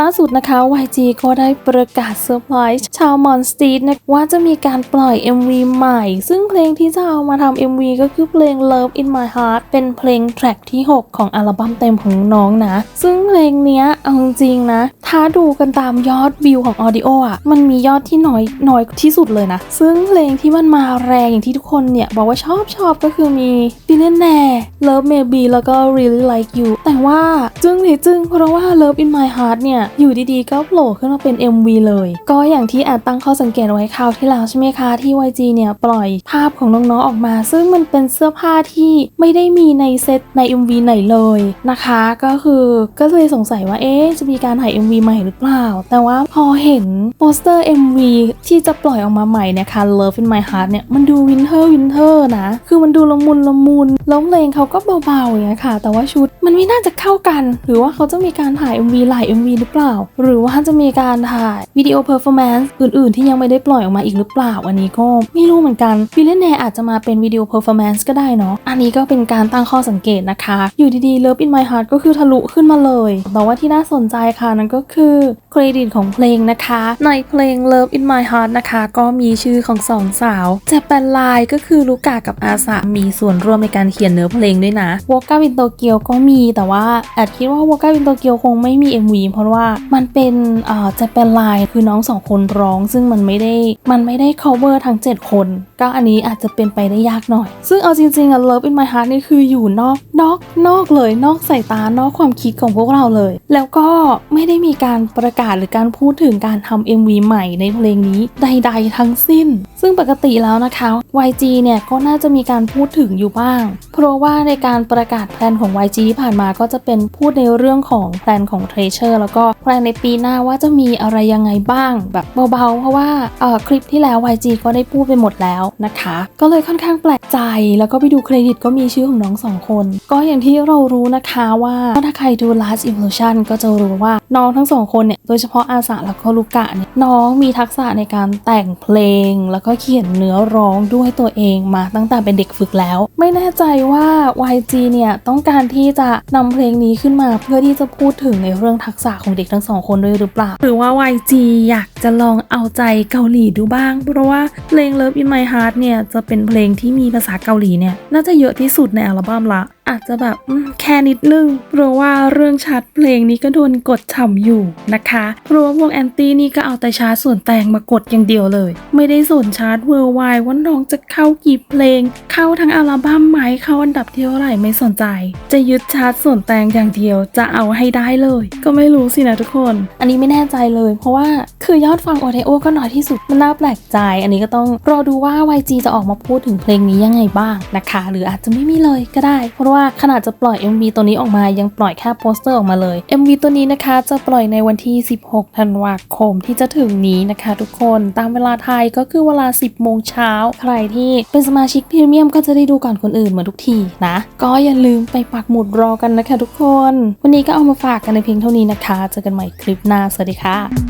ล่าสุดนะคะ YG ก็ได้ประกาศเซอร์ไพรส์ชาวมอนสตีดนะว่าจะมีการปล่อย MV ใหม่ ซึ่งเพลงที่จะเอามาทำ MV ก็คือเพลง Love in My Heart เป็นเพลงแทร็กที่ 6 ของอัลบั้มเต็มของน้องนะ ซึ่งเพลงเนี้ยเอาจริงนะ ถ้าดูกันตามยอดวิวของออดิโออะ มันมียอดที่น้อยน้อยที่สุดเลยนะ ซึ่งเพลงที่มันมาแรงอย่างที่ทุกคนเนี่ย บอกว่าชอบชอบก็คือมี Billionaire Love Maybe แล้วก็ Really Like You แต่ว่าจึ้งนี่จึ้งเพราะว่า Love in My Heart เนี่ย อยู่ดีๆ ก็โผล่ขึ้นมาเป็น MV เลย ก็อย่างที่แอบตั้งข้อสังเกตไว้คราวที่แล้วใช่ไหมคะ ที่ YG เนี่ย ปล่อยภาพของน้องๆออกมา ซึ่งมันเป็นเสื้อผ้าที่ไม่ได้มีในเซตใน MV ไหนเลยนะคะ ก็คือก็เลยสงสัยว่าเอ๊ะจะมีการถ่าย MV ใหม่หรือเปล่า แต่ว่าพอเห็นโปสเตอร์ MV ที่จะปล่อยออกมาใหม่นี่ยค่ะ Love in My Heart เนี่ยมันดูวินเทอร์วินเทอร์นะ คือมันดูละมุนละมุนแล้วเพลงเขาก็เบาๆอย่างเงี้ยค่ะ แต่ว่าชุดมันไม่น่าจะเข้ากัน หรือว่าเขาจะมีการถ่าย MV หลาย MV หรือเปล่า หรือว่าจะมีการถ่ายวิดีโอเพอร์ฟอร์แมนซ์อื่นๆ ที่ยังไม่ได้ปล่อยออกมาอีกหรือเปล่า อันนี้ก็ไม่รู้เหมือนกันวิลเลนแนอาจจะมาเป็นวิดีโอเพอร์ฟอร์แมนซ์ก็ได้เนาะอันนี้ก็เป็นการตั้งข้อสังเกตนะคะ อยู่ดีๆ Love in My Heart ก็คือทะลุขึ้นมาเลย แต่ว่าที่น่าสนใจค่ะนั่นก็คือเครดิตของเพลงนะคะ ในเพลง Love in My Heart นะคะ ก็มีชื่อของสองสาวเจแปนไลน์ก็คือลูกากับอาสามีส่วนร่วมในการเขียนเนื้อเพลงด้วยนะวอก a วินโตเกียวก็มีแต่ว่าแอดคิดว่าวอก a วินโตเกียวคงไม่มี MV เพราะว่ามันเป็นเอ่อเจแปนไลน์คือน้องสองคนร้อง ซึ่งมันไม่ได้มันไม่ได้ cover ทั้ง 7 คน ก็อันนี้อาจจะเป็นไปได้ยากหน่อย ซึ่งเอาจริงๆอะ Love in My Heart นี่คืออยู่นอกนอกนอกเลย นอกสายตานอกความคิดของพวกเราเลย แล้วก็ไม่ได้มีการประกาศหรือการพูดถึงการทำ MV ใหม่ในเพลงนี้ใด ๆ ทั้งสิ้น ซึ่งปกติแล้วนะคะ YG เนี่ยก็น่าจะมีการพูดถึงอยู่บ้าง เพราะว่าในการประกาศแพลนของ YG ที่ผ่านมาก็จะเป็นพูดในเรื่องของแพลนของ Treasure แล้วก็แพลนในปีหน้าว่าจะมีอะไรยังไงบ้างแบบเบาๆ เพราะว่าเอ่อคลิปที่แล้ว YG ก็ได้พูดไปหมดแล้วนะคะ ก็เลยค่อนข้างแปลกใจ แล้วก็ไปดูเครดิตก็มีชื่อของน้องสองคน ก็อย่างที่เรารู้นะคะว่าถ้าใครดู Last Evolution ก็จะรู้ว่าน้องทั้งสองคนเนี่ย โดยเฉพาะอาสาแล้วก็ลูกะเนี่ยน้องมีทักษะในการแต่งเพลง แล้วก็เขียนเนื้อร้องด้วยตัวเองมาตั้งแต่เป็นเด็กฝึกแล้ว ไม่แน่ใจว่า YG เนี่ยต้องการที่จะนำเพลงนี้ขึ้นมาเพื่อที่จะพูดถึงในเรื่องทักษะของเด็กทั้งสองคนด้วยหรือเปล่า หรือว่า YG อยากจะลองเอาใจเกาหลีดูบ้าง เพราะว่าเพลง Love in My Heart เนี่ยจะเป็นเพลงที่มีภาษาเกาหลีเนี่ยน่าจะเยอะที่สุดในอัลบั้มละ อาจจะแบบแค่นิดนึง เพราะว่าเรื่องชาร์ตเพลงนี้ก็โดนกดฉ่ำอยู่นะคะเพราะว่าพวกแอนตี้นี่ก็เอาแต่ชาร์ตส่วนแต่งมากดอย่างเดียวเลย ไม่ได้สนชาร์ตเวอร์ไวว่าน้องจะเข้ากี่เพลง เข้าทั้งอัลบั้มไหมเข้าอันดับที่เท่าไหร่ไม่สนใจ จะยึดชาร์ตส่วนแต่งอย่างเดียวจะเอาให้ได้เลย ก็ไม่รู้สินะทุกคน อันนี้ไม่แน่ใจเลย เพราะว่าคือยอดฟังโอเทโอก็น้อยที่สุดมันน่าแปลกใจ อันนี้ก็ต้องรอดูว่า YG จะออกมาพูดถึงเพลงนี้ยังไงบ้างนะคะ หรืออาจจะไม่มีเลยก็ได้ เพราะว่าว่าขนาดจะปล่อย MV ตัวนี้ออกมายังปล่อยแค่โปสเตอร์ออกมาเลย MV ตัวนี้นะคะจะปล่อยในวันที่ 16 ธันวาคมที่จะถึงนี้นะคะทุกคนตามเวลาไทยก็คือเวลา 10 โมงเช้า ใครที่เป็นสมาชิกพรีเมียมก็จะได้ดูก่อนคนอื่นเหมือนทุกทีนะ ก็อย่าลืมไปปักหมุดรอกันนะคะทุกคน วันนี้ก็เอามาฝากกันในเพียงเท่านี้นะคะ เจอกันใหม่คลิปหน้า สวัสดีค่ะ